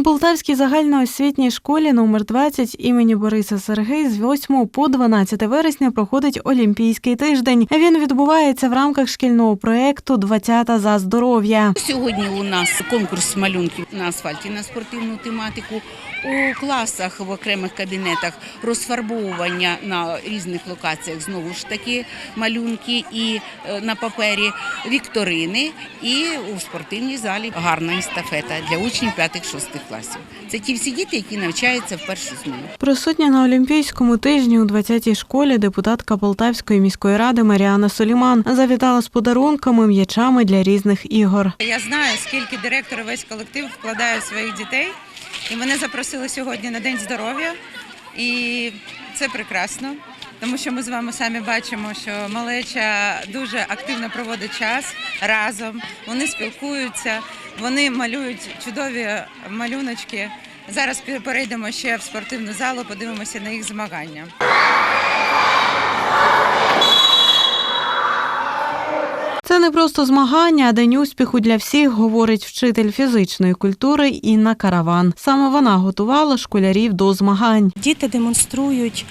Полтавській загальноосвітній школі номер 20 імені Бориса Сергей з 8 по 12 вересня проходить Олімпійський тиждень. Він відбувається в рамках шкільного проєкту «20 за здоров'я. Сьогодні у нас конкурс малюнків на асфальті на спортивну тематику. У класах в окремих кабінетах розфарбовування на різних локаціях знову ж таки малюнки і е, на папері вікторини, і у спортивній залі гарна естафета для учнів 5-6 класів. Це ті всі діти, які навчаються в першу зміну. Присутня на Олімпійському тижні у 20-й школі депутатка Полтавської міської ради Маріана Соліман завітала з подарунками, м'ячами для різних ігор. Я знаю, скільки директор і весь колектив вкладає в своїх дітей. І мене запросили сьогодні на День здоров'я. І це прекрасно, тому що ми з вами самі бачимо, що малеча дуже активно проводить час разом. Вони спілкуються, вони малюють чудові малюночки. Зараз перейдемо ще в спортивну залу, подивимося на їх змагання. Це не просто змагання, а день успіху для всіх, говорить вчитель фізичної культури Інна Караван. Саме вона готувала школярів до змагань. Діти демонструють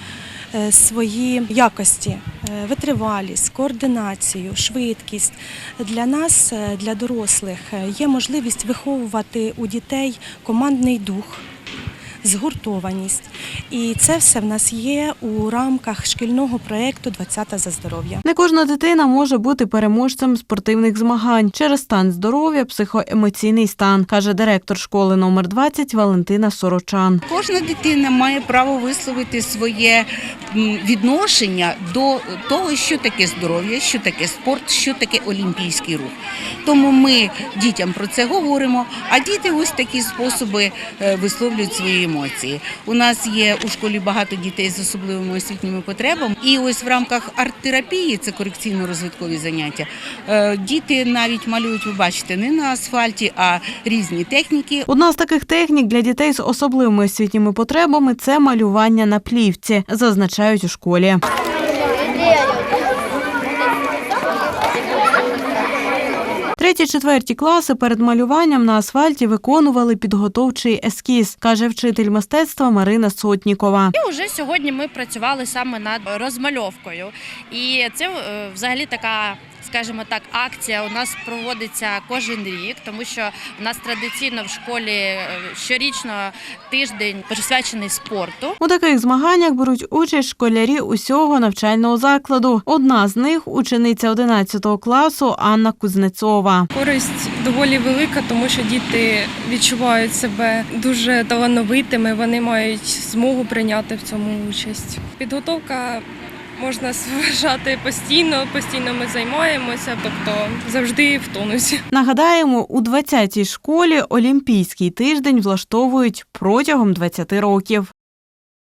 свої якості, е, витривалість, координацію, швидкість. Для нас, е, для дорослих, е, є можливість виховувати у дітей командний дух. Згуртованість, і це все в нас є у рамках шкільного проєкту «20 за здоров'я. Не кожна дитина може бути переможцем спортивних змагань через стан здоров'я, психоемоційний стан, каже директор школи номер 20 Валентина Сорочан. Кожна дитина має право висловити своє відношення до того, що таке здоров'я, що таке спорт, що таке олімпійський рух. Тому ми дітям про це говоримо, а діти ось такі способи е, висловлюють свої емоції. У нас є у школі багато дітей з особливими освітніми потребами, і ось в рамках арт-терапії, це корекційно-розвиткові заняття, е, діти навіть малюють, ви бачите, не на асфальті, а різні техніки. Одна з таких технік для дітей з особливими освітніми потребами це малювання на плівці, зазначають у школі. Треті, четверті класи перед малюванням на асфальті виконували підготовчий ескіз, каже вчитель мистецтва Марина Сотнікова. І вже сьогодні ми працювали саме над розмальовкою. І це е, взагалі така. Скажімо так, акція у нас проводиться кожен рік, тому що в нас традиційно в школі е, щорічно тиждень присвячений спорту. У таких змаганнях беруть участь школярі усього навчального закладу. Одна з них учениця 11 класу Анна Кузнецова. Користь доволі велика, тому що діти відчувають себе дуже талановитими. Вони мають змогу прийняти в цьому участь. Підготовка можна вважати постійно, постійно ми займаємося, тобто завжди в тонусі. Нагадаємо, у 20-й школі Олімпійський тиждень влаштовують протягом 20 років.